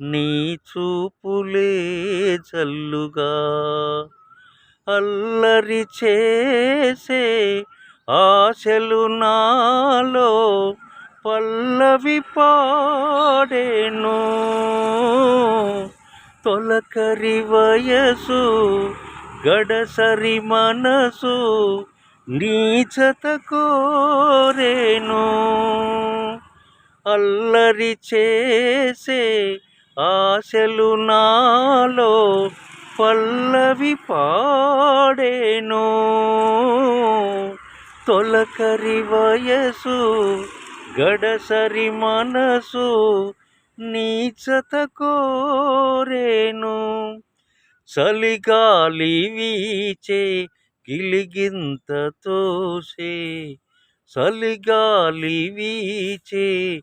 నీ చూపులే జల్లుగా. అల్లరి చేసే ఆశలు నాలో పల్లవి పాడేను. తొలకరి వయసు గడసరి మనసు నీచత కోరేను. అల్లరి చేసే ఆశలు నాలో పల్లవి పాడేను. తొలకరి వయసు గడసరి మనసు నీచత కోరేను. చలిగాలి వీచే గిలిగింత తోసే చలిగాలి వీచే